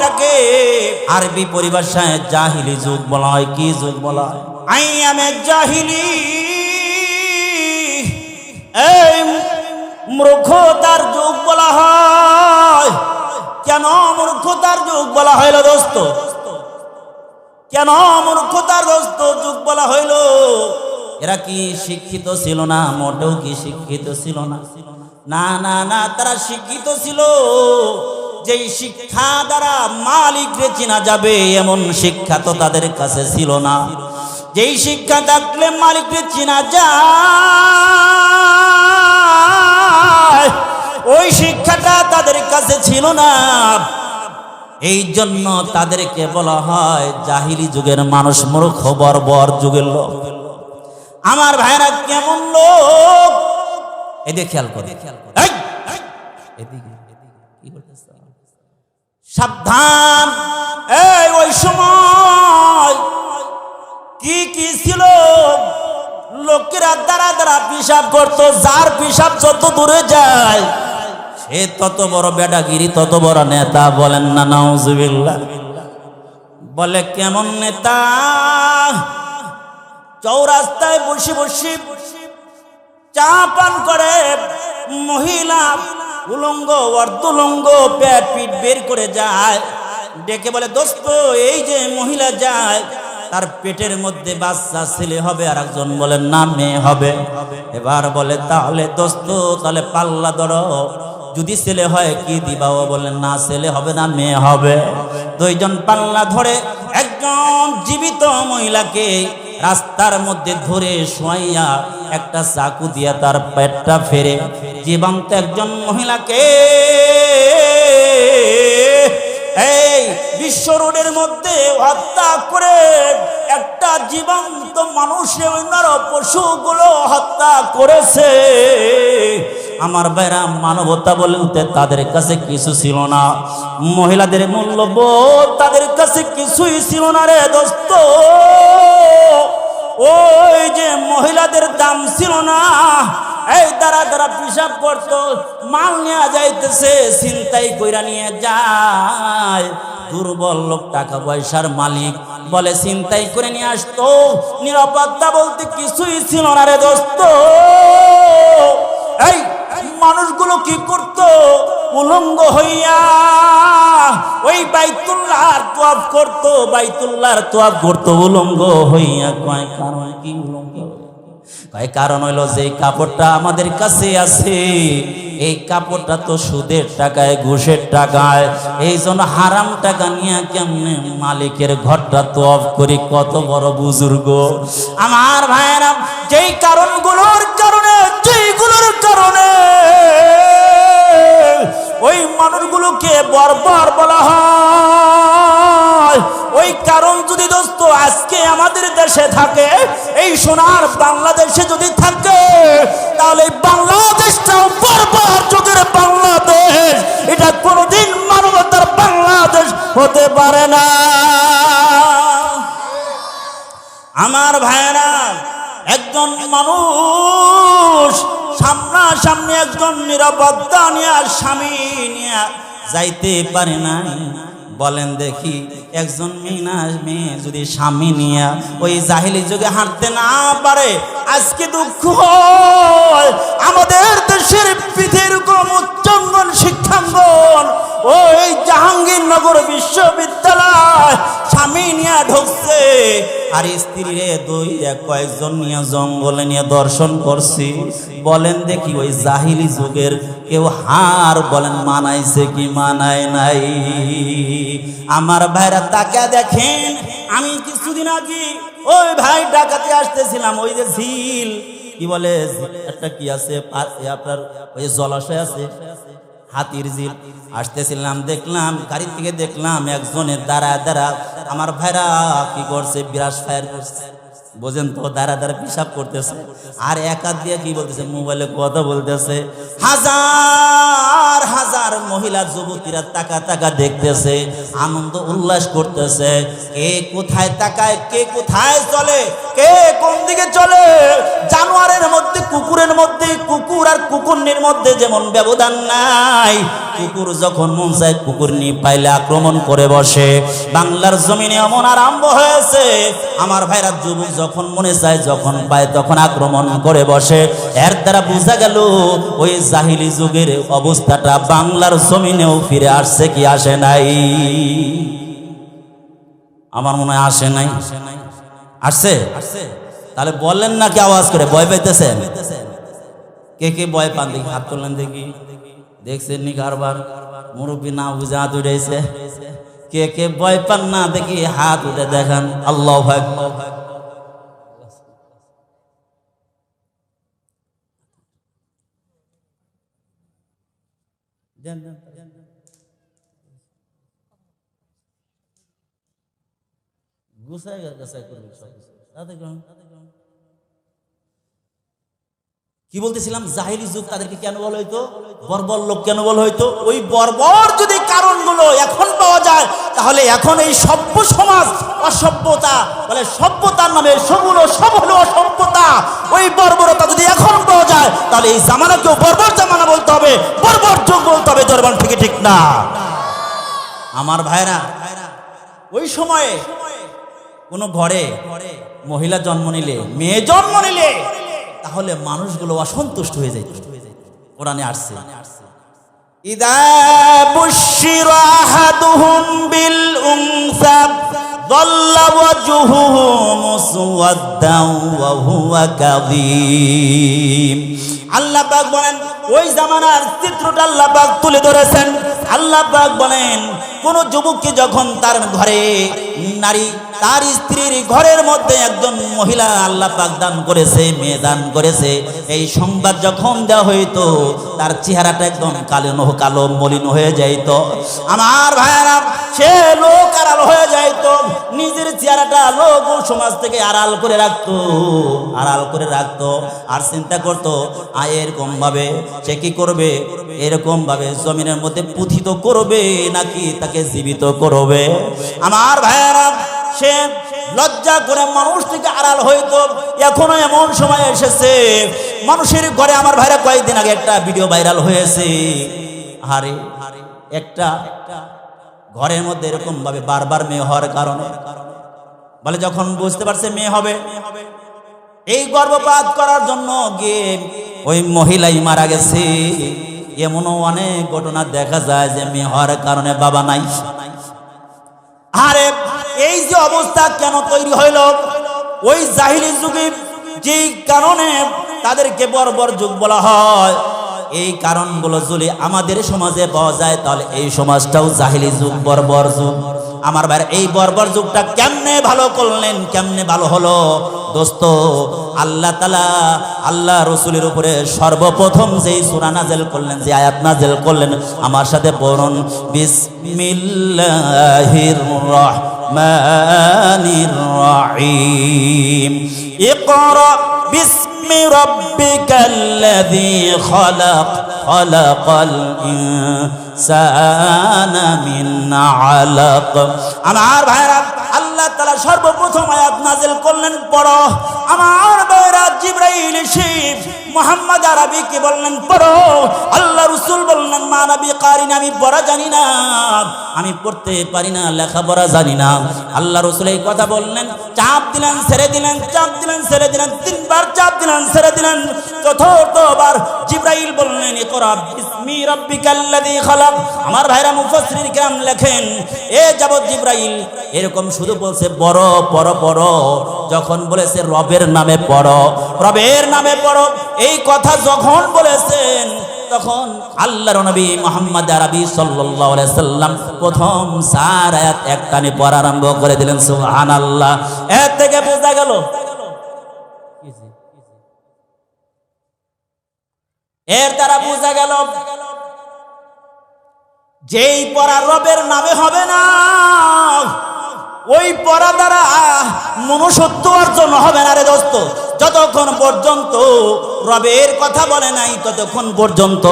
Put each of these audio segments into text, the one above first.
এটাকে আরবি পরিভাষায় জাহিলি যুগ বলা হয় কি যুগ বলা হয় আইয়ামে জাহিলি। এই মূর্খতার যুগ বলা হয়। কেন মূর্খতার যুগ বলা হইল দোস্ত? কেন মূর্খতার দোস্ত যুগ বলা হইল? এরা কি শিক্ষিত ছিল না? মোটেও কি শিক্ষিত ছিল না? না না না তারা শিক্ষিত ছিল। যেই শিক্ষা দ্বারা মালিকরে চিনা যাবে এমন শিক্ষা তো তাদের কাছে ছিল না যেই শিক্ষা থাকলে মালিকরে চিনা যায় ওই শিক্ষাটা তাদের কাছে ছিল না এই জন্য তাদেরকে বলা হয় জাহিলি যুগের মানুষ মূর্খ বর্বর যুগের লোক আমার ভাইরা কেমন লোক এদিকে খেয়াল করে এই! এদিকে, কি করতেছ? সাবধান। এই, ওই সময় কি কি ছিল? লোকেরা দ্বারা দ্বারা পিসাব করতো, যার পিসাব যত দূরে যায়, সে তত বড় বেডাগিরি তত বড় নেতা বলেন না, নাউজুবিল্লাহ। বলে, কেমন নেতা? চৌরাস্তায় বসে বসে চা পান করে মহিলা উলঙ্গ, অর্ধুলঙ্গ প্যাট পিট বের করে যায়। ডেকে বলে, দোস্ত, এই যে মহিলা যায়, তার পেটের মধ্যে বাচ্চা ছেলে হবে আর একজন বলে, না, মেয়ে হবে। এবার বলে, তাহলে দোস্ত, তাহলে পাল্লা ধরো। যদি ছেলে হয়, কি দিবা? ও বলে, না, ছেলে হবে না, মেয়ে হবে। দুইজন পাল্লা ধরে, একজন জীবিত মহিলাকে রাস্তার মধ্যে ধরে শোয়াইয়া একটা চাকু দিয়া তার পেটটা ফেরে। জীবন্ত একজন মহিলাকে এই বিশ্ব রোডের মধ্যে হত্যা করে একটা জীবন্ত অন্যার পশুগুলো হত্যা করেছে। আমার ভাইরা, মানবতা বলতে তাদের কাছে কিছু ছিল না। মহিলাদের মূল্যবোধ তাদের কাছে কিছুই ছিল না রে দোস্ত। ওই যে মহিলাদের দাম ছিল না, এই দ্বারা দ্বারা পিসাব করতো, মাল নেওয়া যাইতেছে চিন্তাই কইরা নিয়ে যায়। দুর্বল লোক টাকা পয়সার মালিক, বলে চিন্তাই করে নিয়ে আসতো, নিরাপত্তা বলতে কিছুই ছিল না রে দোস্ত। এই মানুষগুলো কি করতো? উলঙ্গ হইয়া ওই বাইতুল্লাহর তোয়াব করতো, বাইতুল্লাহর তোয়াব করতো, উলঙ্গ হইয়া। কয় কারণ কি উলঙ্গ? কয় কারণ হইল যে কাপড়টা আমাদের কাছে আছে, এই কাপড়টা তো সুদের টাকায়, ঘুষের টাকায়, এই জন্য হারাম টাকা নিয়ে কেমনে মালিকের ঘরটা তো অফ করি? কত বড় বুজুর্গ। আমার ভাইয়েরা, যেই কারণগুলোর কারণে, যেইগুলোর কারণে ওই মানুষগুলোকে বর্বর বলা হয়, ওই কারণ যদি দোস্ত আজকে আমাদের দেশে থাকে, এই সোনার বাংলাদেশে যদি থাকে, তাহলে বাংলাদেশটাও বর্বর যুগের বাংলাদেশ। এটা কোনোদিন মানবতার বাংলাদেশ হতে পারে না। আমার ভাইয়েরা, একজন মানুষ সামনাসামনি একজন নিরাপত্তা নিয়ে স্বামী নিয়ে যাইতে পারে নাই। বলেন দেখি, একজন মেয়ে না মেয়ে যদি স্বামী নিয়ে ওই জাহিলি যুগে হাঁটতে না পারে, আজকে দুঃখ আমাদের দেশের পৃথিবীর উচ্চঙ্গন শিক্ষাঙ্গন, ওই জাহাঙ্গীরনগর বিশ্ববিদ্যালয় স্বামী নিয়ে ঢুকছে। আর স্ত্রী রে দুই কয়েকজন নিয়ে জঙ্গলে নিয়ে দর্শন করছি। বলেন দেখি ওই জাহিলি যুগের কেউ হার বলেন, মানাইছে কি মানায় নাই? আমার ভাইরা তাকে দেখেন, আমি কিছুদিন আগে ওই ভাই ডাকাতে আসতেছিলাম, ওই যে ঝিল। কি বলে? একটা কি আছে? আপনার ওই জলাশয় আছে? হাতির জিল আসতেছিলাম, দেখলাম, গাড়ি থেকে দেখলাম একজনের দ্বারা দ্বারা আমার ভাইরা কি করছে? বিরাস ফায়ার করছে। বোঝেন তো, দাঁড়া দাঁড়া পিসাব করতেছে। আর এক দিয়ে কি বলতেছে? মোবাইলে কথা বলতেছে। হাজার হাজার মহিলা, যুবতীরা টাকা তাকা দেখতেছে, আনন্দ, উল্লাস করতেছে। কে কোথায় তাকায়, কে কোথায় চলে, কে কোন দিকে চলে? জানোয়ারের মধ্যে, কুকুরের মধ্যে, কুকুর আর কুকুরনির মধ্যে যেমন ব্যবধান নাই কুকুর যখন মন চায় কুকুর নি পাইলে আক্রমণ করে বসে। বাংলার জমিনে এমন আরম্ভ হয়েছে, আমার ভাইরা যুবক যখন মনে চায়, যখন পায়, তখন আক্রমণ করে বসে। এর দ্বারা বোঝা গেল, ওই জাহিলি যুগের অবস্থাটা বাংলার জমিনেও ফিরে আসছে কি আসে নাই। আমার মনে হয় আসে নাই। আসছে? তাহলে বললেন নাকি আওয়াজ করে, ভয় পাইতেছেন? কে কে ভয় পান দেখি, হাত তুললেন দেখি। দেখছেন নি কারবার মুরব্বী না বুঝে হাত উঠেছে কে কে ভয় পান না দেখি হাত উঠে দেখান আল্লাহ ভাই গুছাই গাছাই করবে সব কিছু তাতে কি বলতেছিলাম? জাহিরি যুগ তাদেরকে কেন বলা হইতো? বর্বর লোক কেন বলা হইতো? ওই বর্বর যদি কারণগুলো এখন পাওয়া যায়, তাহলে এখন এই সভ্য সমাজ অসভ্যতা, বলে সভ্যতার নামে সবগুলো সব হলো অসভ্যতা, ওই বর্বরতা যদি এখন পাওয়া যায়, তাহলে এই জামানাকেও বর্বর জামানা বলতে হবে, বর্বর যুগ বলতে হবে দরবার থেকে ঠিক না। আমার ভাইরা, ওই সময়ে কোনো ঘরে ঘরে মহিলা জন্ম নিলে, মেয়ে জন্ম নিলে তাহলে মানুষগুলো অসন্তুষ্ট হয়ে যেত কোরআনে আসছে ইদা বুশিরা আহাদুহুম বিল উনসা ظل وجهه مسودا وهو كظيم আল্লাহ পাক বলেন ওই জামানার চিত্রটা আল্লাহ পাক তুলে ধরেছেন আল্লাহ পাক বলেন কোন যুবককে যখন তার ঘরে নারী তার স্ত্রীর ঘরের মধ্যে একজন মহিলা আল্লাহ পাক দান করেছে, মেয়ে দান করেছে। এই সংবাদ যখন দেওয়া হইতো, তার চেহারাটা একদম কালো কালো মলিন হয়ে যাইত। আমার ভাইয়ারা, সে লোক আড়াল হয়ে যাইত। নিজের চেহারাটা লোক সমাজ থেকে আড়াল করে রাখতো, আড়াল করে রাখতো। আর চিন্তা করতো, আয় এরকম ভাবে সে কি করবে? এরকম ভাবে জমিনের মধ্যে পুথিত করবে, নাকি তাকে জীবিত করবে? আমার ভাইয়ারা সে লজ্জা করে মানুষ থেকে আড়াল হইতো। এখনও এমন সময় এসেছে। মানুষের ঘরে আমার ভাইরা কয়েকদিন আগে একটা ভিডিও ভাইরাল হয়েছে। হারে একটা ঘরের মধ্যে এরকম ভাবে বারবার মেয়ে হওয়ার কারণে। বলে যখন বুঝতে পারছে মেয়ে হবে, এই গর্ভপাত করার জন্য গিয়ে ওই মহিলাই মারা গেছে। এমনও অনেক ঘটনা দেখা যায় যে মেয়ে হওয়ার কারণে বাবা নাই। আরে এই যে অবস্থা কেন তৈরি হইল? ওই জাহিলি যুগে যেই কারণে তাদেরকে বর্বর যুগ বলা হয়। এই কারণগুলো যদি আমাদের সমাজে পাওয়া যায়, তাহলে এই সমাজটাও জাহিলি যুগ, বর্বর যুগ। আমার ভাই এই বর্বর যুগটা কেমনে ভালো করলেন, কেমনে ভালো হলো? দোস্ত, আল্লাহ তালা আল্লাহ রসুলের উপরে সর্বপ্রথম যেই সুরা নাজেল করলেন, যে আয়াত নাজেল করলেন, আমার সাথে পড়ুন। বিসমিল্লাহির রহমানির রহিম ইকরা বিসমি রাব্বিকাল্লাযী খালাক খালাকাল ইনসানা মিন আলাক আমার ভাইরা, আল্লাহ তালা সর্বপ্রথম আয়াত নাজিল করলেন, পড়ো। আমার জিব্রাইল শিব মোহাম্মদ বললেন, পড়ো। আল্লাহ রসুল বললেন, মা কারিন, আমি পড়া জানি না। আমি পড়তে পারি না, লেখাপড়া জানি না। আল্লাহ রসুল এই কথা বললেন, চাপ দিলেন, ছেড়ে দিলেন, চাপ দিলেন, ছেড়ে দিলেন, তিনবার চাপ দিলেন, ছেড়ে দিলেন। চতুর্থবার জিব্রাইল বললেন, ইকরা বিসমি রাব্বিকাল্লাযী খালাক। আমার ভাইরা মুফাসসিরিন কিরাম লেখেন, এ যাবত জিব্রাইল, এরকম শুধু বলছে বড় বড় বড় যখন বলেছে, রবের নামে পড়ো। রবের নামে পড়ো। এই কথা যখন বলেছেন, তখন আল্লাহর নবী মোহাম্মদ আরবি সাল্লাল্লাহু আলাইহি সাল্লাম প্রথম চার আয়াত একটানে পড়া আরম্ভ করে দিলেন, সুবহানাল্লাহ। এর থেকে বোঝা গেল, এর দ্বারা বোঝা গেল, যেই পড়া রবের নামে হবে না, ওই পড়া দ্বারা মনুষ্যত্ব অর্জন হবে না রে দোস্ত। যতক্ষণ পর্যন্ত রবের কথা বলে নাই, ততক্ষণ পর্যন্ত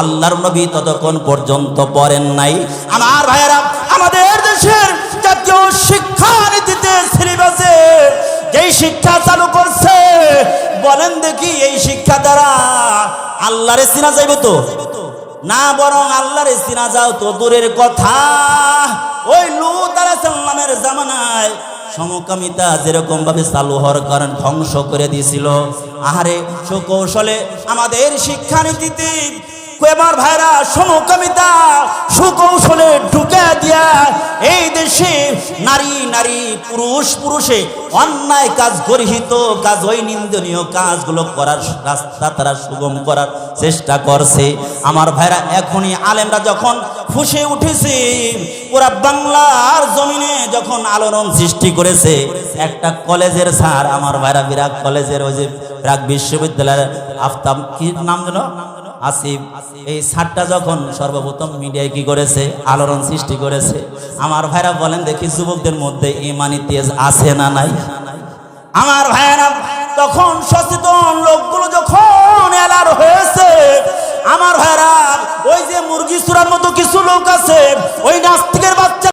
আল্লাহর নবী ততক্ষণ পর্যন্ত পড়েন নাই। আমার ভাইয়েরা, আমাদের দেশের জাতীয় শিক্ষা নীতিতে সিলেবাসে যেই শিক্ষা চালু করছে, বলেন দেখি এই শিক্ষা দ্বারা আল্লাহরে চিনা যাইব তো? না বরং আল্লাহর চিনা যাও তো দূরের কথা। ওই লুত জামানায় সমকামিতা যেরকম ভাবে চালু হওয়ার কারণ ধ্বংস করে দিয়েছিল। আহারে, সুকৌশলে আমাদের শিক্ষানীতিতে ভাইরা সুকৌশলে ঢুকে দিয়া এই দেশে নারী নারী, পুরুষ, পুরুষে অন্যায় কাজ গর্হিত কাজ ওই নিন্দনীয় কাজগুলো করার রাস্তা তারা সুগম করার চেষ্টা করছে। আমার ভাইরা, এখনই আলেমরা যখন ফুসে উঠেছে, পুরা বাংলার জমিনে যখন আলোড়ন সৃষ্টি করেছে, একটা কলেজের স্যার, আমার ভাইরা বিরাট কলেজের ওই যে বিশ্ববিদ্যালয়ের আফতাব, কি নাম যেন? আসিফ, এই সারটা যখন সর্বপ্রথম মিডিয়ায় কি করেছে? আলোড়ন সৃষ্টি করেছে। আমার ভাইরা বলেন, দেখি যুবকদের মধ্যে ইমানি তেজ আছে না নাই? আমার ভাইরা, তখন সচেতন লোকগুলো যখন এলার হয়েছে, আমার ভাইরা, ওই যে মুরগি চূড়ার মতো কিছু লোক আছে, ওই নাস্তিকের বাচ্চা